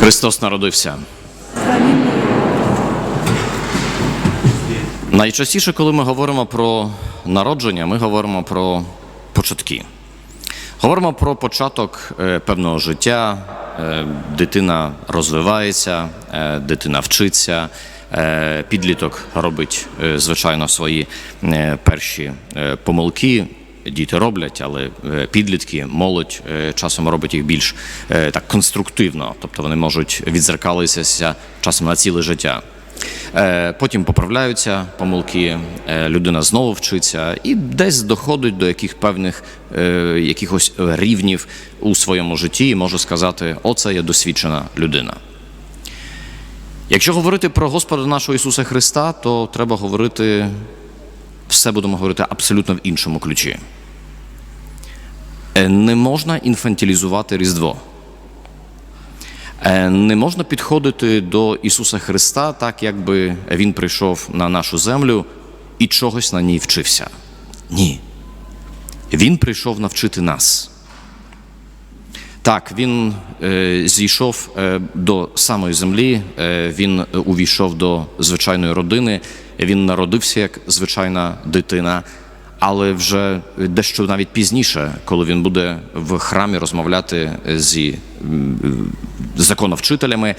Христос народився. Найчастіше, коли ми говоримо про народження, ми говоримо про початки. Говоримо про початок е, певного життя, е, дитина розвивається, е, дитина вчиться, підліток робить, звичайно, свої перші помилки. Діти роблять, але е, підлітки, молодь е, часом робить їх більш е, так конструктивно, тобто вони можуть відзеркалитися часом на ціле життя. Потім поправляються помилки, людина знову вчиться і десь доходить до яких певних якихось рівнів у своєму житті і може сказати: оце є досвідчена людина. Якщо говорити про Господа нашого Ісуса Христа, то треба говорити, все будемо говорити абсолютно в іншому ключі. Е, Не можна інфантилізувати Різдво. Е, Не можна підходити до Ісуса Христа так, якби Він прийшов на нашу землю і чогось на ній вчився. Ні. Він прийшов навчити нас. Так, він е, зійшов е, до самої землі, е, він увійшов до звичайної родини, він народився як звичайна дитина, але вже дещо навіть пізніше, коли він буде в храмі розмовляти зі законовчителями,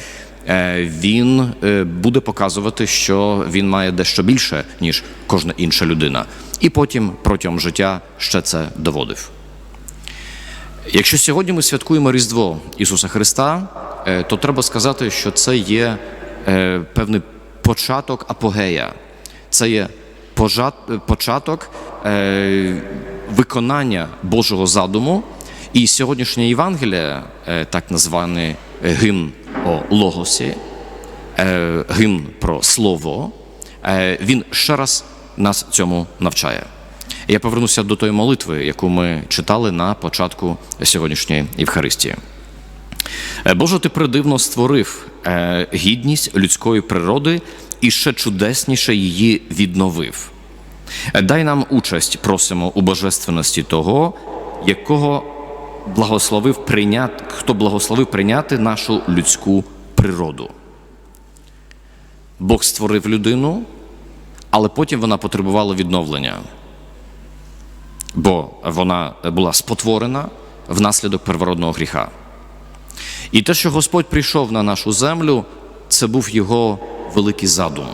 е, він е, буде показувати, що він має дещо більше, ніж кожна інша людина. І потім протягом життя ще це доводив. Якщо сьогодні ми святкуємо Різдво Ісуса Христа, е, то треба сказати, що це є певний початок апогея, це є початок е, виконання Божого задуму. І сьогоднішнє Євангеліє, е, так званий гімн о Логосі, е, гімн про слово, е, він ще раз нас цьому навчає. Я повернуся до тої молитви, яку ми читали на початку сьогоднішньої Євхаристії. Е, Боже, ти придивно створив е, гідність людської природи і ще чудесніше її відновив. Дай нам участь, просимо, у божественності того, якого благословив прийняти, хто благословив прийняти нашу людську природу. Бог створив людину, але потім вона потребувала відновлення бо вона була спотворена внаслідок первородного гріха. І те, що Господь прийшов на нашу землю, це був його великий задум,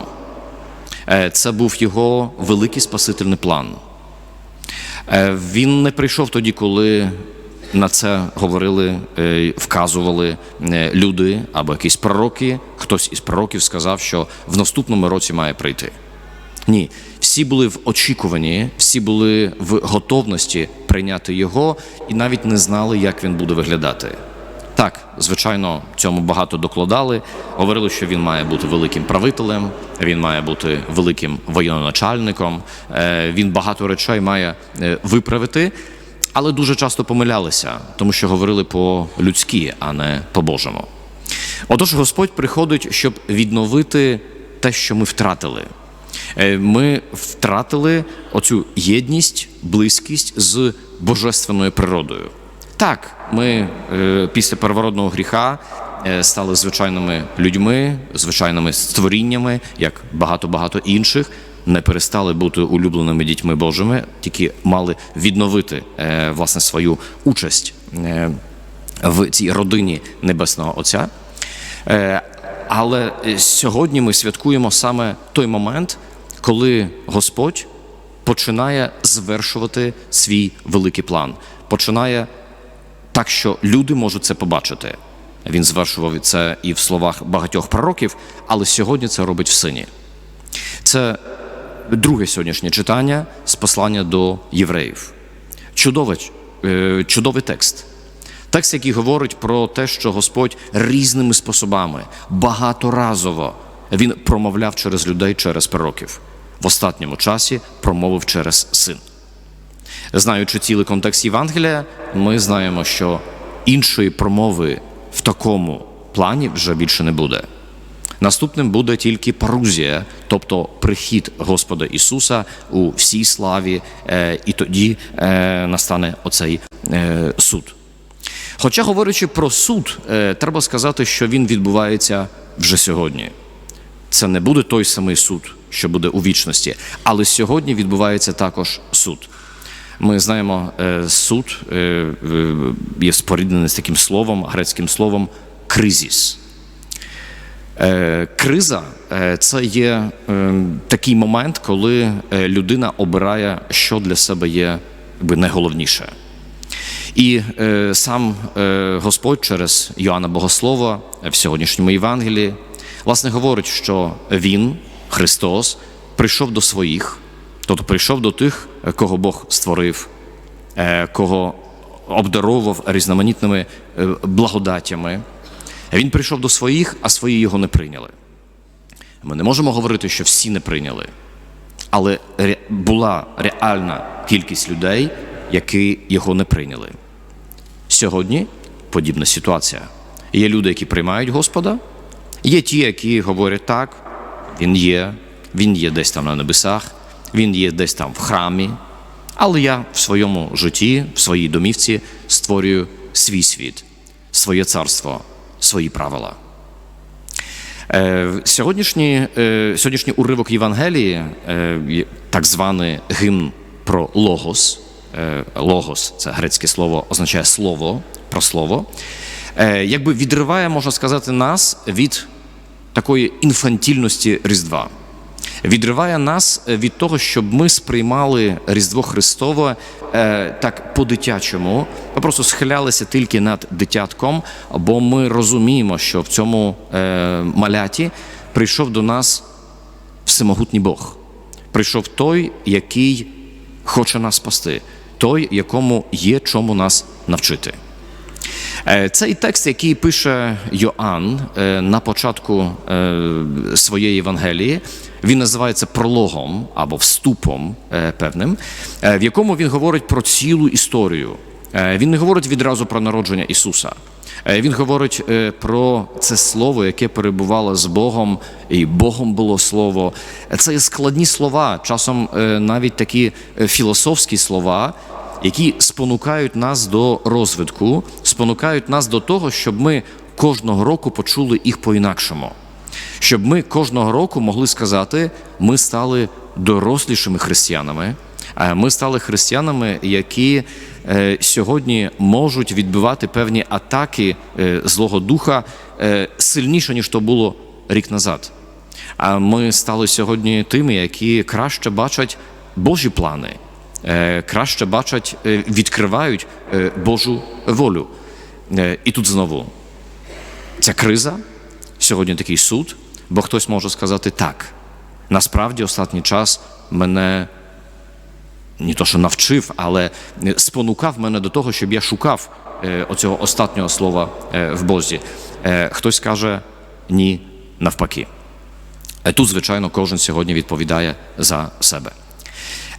Е, це був його великий спасительний план. Е, Він не прийшов тоді, коли на це говорили, е, вказували люди або якісь пророки. Хтось із пророків сказав, що в наступному році має прийти. Ні, всі були в очікуванні, всі були в готовності прийняти його і навіть не знали, як він буде виглядати. Так, звичайно, цьому багато докладали. Говорили, що він має бути великим правителем, він має бути великим воєноначальником, е, він багато речей має е, виправити, але дуже часто помилялися, тому що говорили по-людськи, а не по-божому. Отож, Господь приходить, щоб відновити те, що ми втратили. Е, Ми втратили оцю єдність, близькість з божественною природою. Так, ми е, після первородного гріха е, стали звичайними людьми, звичайними створіннями, як багато-багато інших, не перестали бути улюбленими дітьми Божими, тільки мали відновити е, власне свою участь в цій родині Небесного Отця. Але сьогодні ми святкуємо саме той момент, коли Господь починає звершувати свій великий план, починає так, що люди можуть це побачити. Він звершував це і в словах багатьох пророків, але сьогодні це робить в сині. Це друге сьогоднішнє читання з послання до євреїв. Чудовий, е, чудовий текст. Текст, який говорить про те, що Господь різними способами, багаторазово він промовляв через людей, через пророків. В останньому часі промовив через син. Знаючи цілий контекст Євангелія, ми знаємо, що іншої промови в такому плані вже більше не буде. Наступним буде тільки парузія, тобто прихід Господа Ісуса у всій славі, е, і тоді е, настане оцей е, суд. Хоча, говорячи про суд, треба сказати, що він відбувається вже сьогодні. Це не буде той самий суд, що буде у вічності, але сьогодні відбувається також суд. Ми знаємо, е, суд е, є споріднений з таким словом, грецьким словом кризіс. Е, Криза це є е, такий момент, коли людина обирає, що для себе є найголовніше. І сам Господь через Йоанна Богослова в сьогоднішньому Євангелії власне говорить, що Він, Христос, прийшов до своїх, тобто прийшов до тих, е, кого Бог створив, е, кого обдаровував різноманітними е, благодаттями. Він прийшов до своїх, а свої його не прийняли. Ми не можемо говорити, що всі не прийняли, але була реальна кількість людей, які його не прийняли. Сьогодні подібна ситуація. Є люди, які приймають Господа, є ті, які говорять так, Він є, Він є десь там на небесах, Він є десь там в храмі, але я в своєму житті, в своїй домівці створюю свій світ, своє царство, свої правила. Е, Сьогоднішній, е, сьогоднішній уривок Євангелії, е, так званий гімн про логос. Логос це грецьке слово, означає слово, про слово. Якби відриває, можна сказати, нас від такої інфантільності Різдва. Відриває нас від того, щоб ми сприймали Різдво Христове е, так по-дитячому. Ми просто схилялися тільки над дитятком, бо ми розуміємо, що в цьому е, маляті прийшов до нас всемогутній Бог. Прийшов той, який хоче нас спасти, той, якому є чому нас навчити. Е, Цей текст, який пише Йоанн е, на початку е, своєї Євангелії, він називається прологом або вступом певним, в якому він говорить про цілу історію. Він не говорить відразу про народження Ісуса. Він говорить про це слово, яке перебувало з Богом, і Богом було слово. Це складні слова, часом навіть такі філософські слова, які спонукають нас до розвитку, спонукають нас до того, щоб ми кожного року почули їх по-інакшому. Щоб ми кожного року могли сказати, ми стали дорослішими християнами, а ми стали християнами, які е, сьогодні можуть відбивати певні атаки е, Злого Духа е, сильніше, ніж то було рік назад. А ми стали сьогодні тими, які краще бачать Божі плани, е, краще бачать, е, відкривають е, Божу волю. Е, І тут знову ця криза, сьогодні такий суд, бо хтось може сказати так. Насправді, останній час мене не то, що навчив, але спонукав мене до того, щоб я шукав оцього останнього слова в Бозі. Хтось каже ні, навпаки. Тут, звичайно, кожен сьогодні відповідає за себе.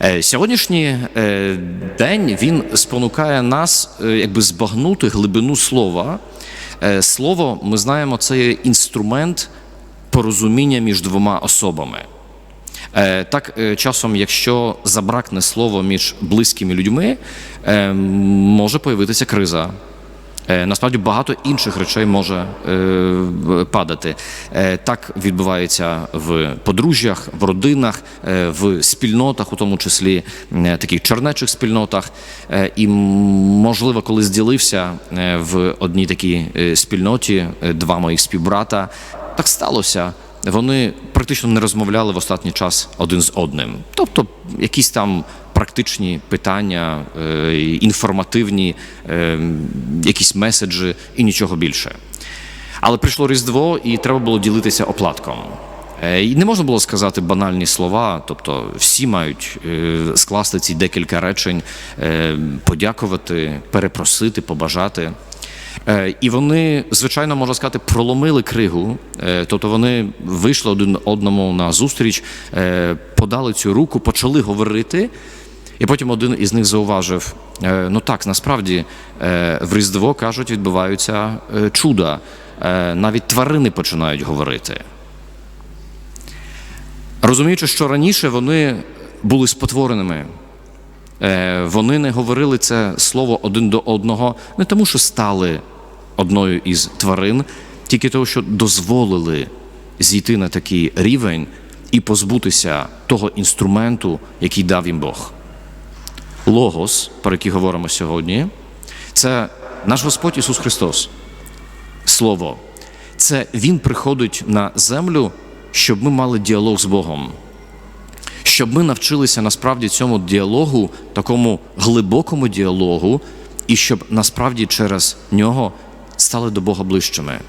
Е, Сьогоднішній е, день він спонукає нас е, якби збагнути глибину слова. Слово, ми знаємо, це є інструмент порозуміння між двома особами. Так, часом, якщо забракне слово між близькими людьми, може появитися криза. Е, Насправді багато інших речей може е, падати. Е, Так відбувається в подружжях, в родинах, в спільнотах, у тому числі таких чернечих спільнотах. І можливо, коли зділився в одній такій спільноті два моїх співбрата, так сталося. Вони практично не розмовляли в останній час один з одним. Тобто, якісь там практичні питання, е, інформативні, е, якісь меседжі і нічого більше. Але прийшло Різдво, і треба було ділитися оплатком. Е, І не можна було сказати банальні слова, тобто всі мають скласти ці декілька речень, подякувати, перепросити, побажати. І вони, звичайно, можна сказати, проломили кригу. Тобто вони вийшли один одному на зустріч, подали цю руку, почали говорити. І потім один із них зауважив: е, ну так, насправді е, в Різдво кажуть, відбуваються е, чуда. Навіть тварини починають говорити. Розуміючи, що раніше вони були спотвореними, Вони не говорили це слово один до одного, не тому, що стали одною із тварин, тільки тому, що дозволили зійти на такий рівень і позбутися того інструменту, який дав їм Бог. Логос, про який говоримо сьогодні, це наш Господь Ісус Христос. Слово. Це Він приходить на землю, щоб ми мали діалог з Богом. Щоб ми навчилися насправді цьому діалогу, такому глибокому діалогу, і щоб насправді через нього стали до Бога ближчими.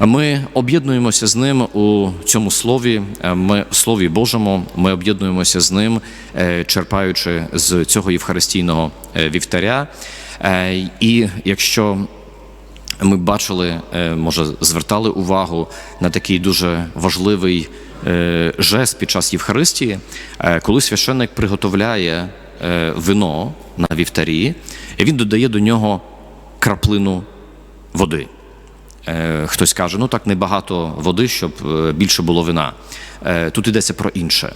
Ми об'єднуємося з ним у цьому слові, е, ми слові Божому. Ми об'єднуємося з ним, е, черпаючи з цього євхаристійного е, вівтаря. І якщо ми бачили, може, звертали увагу на такий дуже важливий жест під час Євхаристії, коли священник приготовляє вино на вівтарі, він додає до нього краплину води. Е, Хтось каже, ну так небагато води, щоб е, більше було вина. Е, Тут йдеться про інше.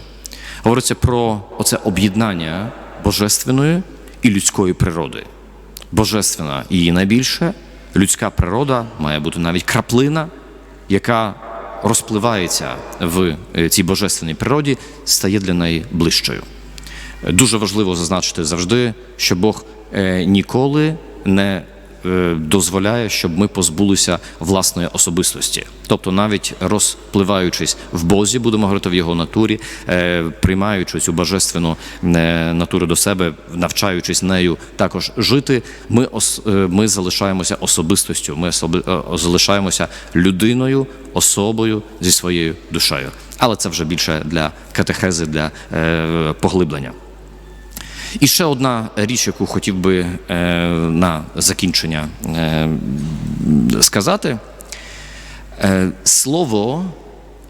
Говориться про оце об'єднання божественної і людської природи. Божественна її найбільше, людська природа має бути навіть краплина, яка розпливається в цій божественній природі, стає для неї ближчою. Дуже важливо зазначити завжди, що Бог ніколи не дозволяє, щоб ми позбулися власної особистості. Тобто, навіть розпливаючись в Бозі, будемо говорити в його натурі, е, приймаючи цю божественну е, натуру до себе, навчаючись нею також жити, ми, е, ми залишаємося особистостю, ми е, залишаємося людиною, особою зі своєю душею. Але це вже більше для катехези, для е, поглиблення. І ще одна річ, яку хотів би е, на закінчення е, сказати. Е, слово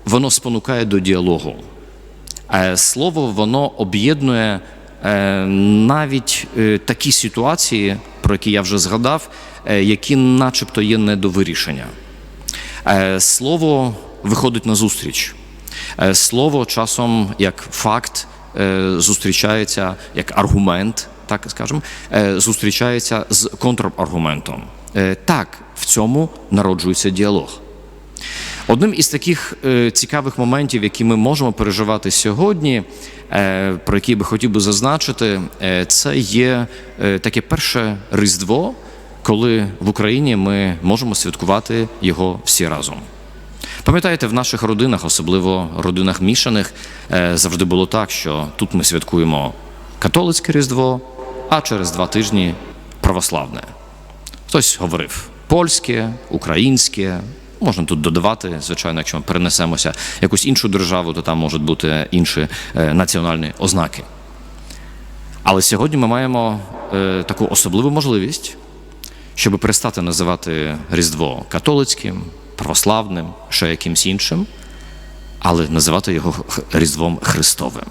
воно спонукає до діалогу. Слово воно об'єднує навіть такі ситуації, про які я вже згадав, які начебто є не до вирішення. Слово виходить на зустріч. Слово часом як факт зустрічається як аргумент, так скажемо, е, зустрічається з контраргументом. Е, Так, в цьому народжується діалог. Одним із таких е, цікавих моментів, які ми можемо переживати сьогодні, е, про які би хотів би зазначити, е, це є е, таке перше Різдво, коли в Україні ми можемо святкувати його всі разом. Пам'ятаєте, в наших родинах, особливо родинах мішаних, е, завжди було так, що тут ми святкуємо католицьке Різдво, а через два тижні православне. Хтось говорив польське, українське. Можна тут додавати, звичайно, якщо ми перенесемося якусь іншу державу, то там можуть бути інші е, національні ознаки. Але сьогодні ми маємо е, таку особливу можливість, щоб перестати називати Різдво католицьким, православним, ще якимсь іншим, але називати його Різдвом Христовим.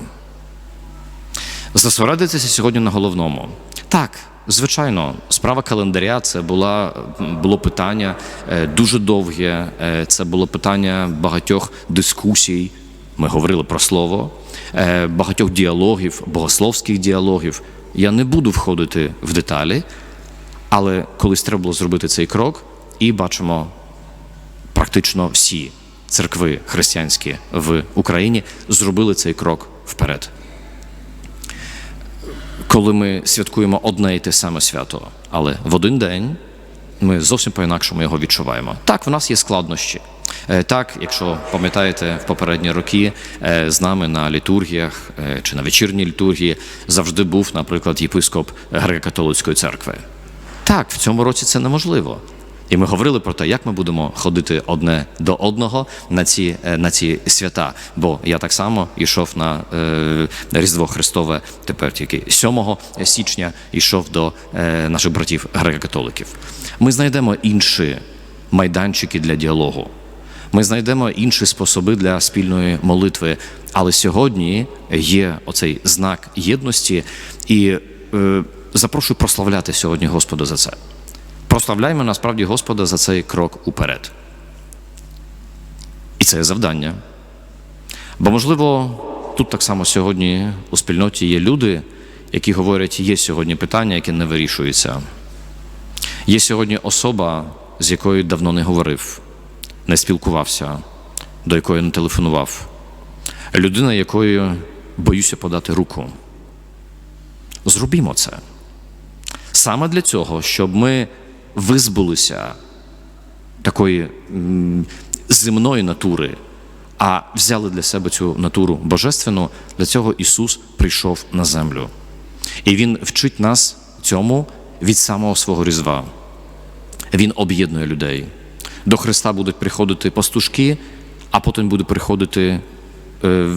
Зосередитися сьогодні на головному. Так, звичайно, справа календаря це була, було питання е, дуже довге, е, це було питання багатьох дискусій. Ми говорили про слово, е, багатьох діалогів, богословських діалогів. Я не буду входити в деталі, але колись треба було зробити цей крок, і бачимо, практично всі церкви християнські в Україні зробили цей крок вперед коли ми святкуємо одне і те саме свято, але в один день ми зовсім по-інакшому його відчуваємо. Так, в нас є складнощі. Е, Так, якщо пам'ятаєте, в попередні роки е, з нами на літургіях е, чи на вечірній літургії завжди був, наприклад, єпископ греко-католицької церкви. Так, в цьому році це неможливо. І ми говорили про те, як ми будемо ходити одне до одного на ці, е, на ці свята. Бо я так само йшов на е, Різдво Христове тепер тільки 7 січня, йшов до е, наших братів греко-католиків. Ми знайдемо інші майданчики для діалогу. Ми знайдемо інші способи для спільної молитви. Але сьогодні є оцей знак єдності, і е, запрошую прославляти сьогодні Господа за це. Прославляємо насправді Господа за цей крок уперед. І це є завдання. Бо, можливо, тут так само сьогодні у спільноті є люди, які говорять, є сьогодні питання, яке не вирішується. Є сьогодні особа, з якою давно не говорив, не спілкувався, до якої не телефонував. Людина, якою боюся подати руку. Зробімо це. Саме для цього, щоб ми визбулися такої земної натури, а взяли для себе цю натуру божественну, для цього Ісус прийшов на землю. І Він вчить нас цьому від самого свого різдва. Він об'єднує людей. До Христа будуть приходити пастушки, а потім будуть приходити е,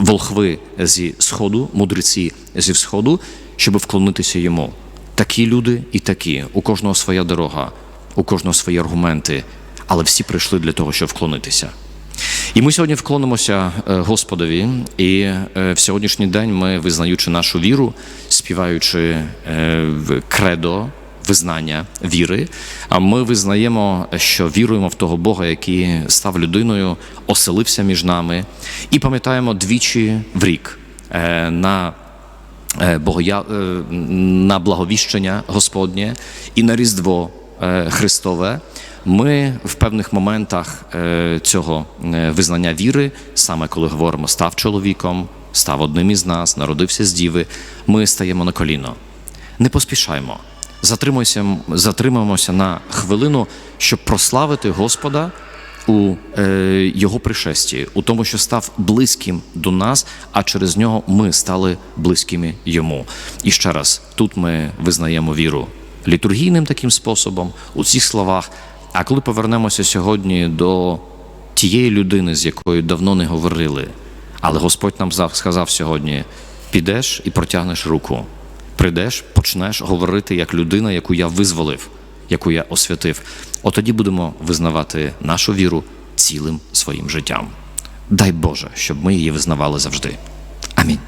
волхви зі сходу, мудреці зі сходу, щоб вклонитися йому. Такі люди і такі. У кожного своя дорога, у кожного свої аргументи, але всі прийшли для того, щоб вклонитися. І ми сьогодні вклонимося е, Господові, і е, в сьогоднішній день ми, визнаючи нашу віру, співаючи е, кредо, визнання віри, а ми визнаємо, що віруємо в того Бога, який став людиною, оселився між нами, і пам'ятаємо двічі в рік на Богоя... е, на благовіщення Господнє і на Різдво е, Христове. Ми в певних моментах е, цього е, визнання віри, саме коли говоримо став чоловіком, став одним із нас, народився з діви, ми стаємо на коліно. Не поспішаймо, затримуємося, затримаємося на хвилину, щоб прославити Господа у е, Його пришесті, у тому, що став близьким до нас, а через нього ми стали близькими йому. І ще раз, тут ми визнаємо віру літургійним таким способом, у цих словах. А коли повернемося сьогодні до тієї людини, з якою давно не говорили, але Господь нам сказав сьогодні: підеш і протягнеш руку, прийдеш, почнеш говорити як людина, яку я визволив, яку я освятив. отоді будемо визнавати нашу віру цілим своїм життям. Дай Боже, щоб ми її визнавали завжди. Амінь.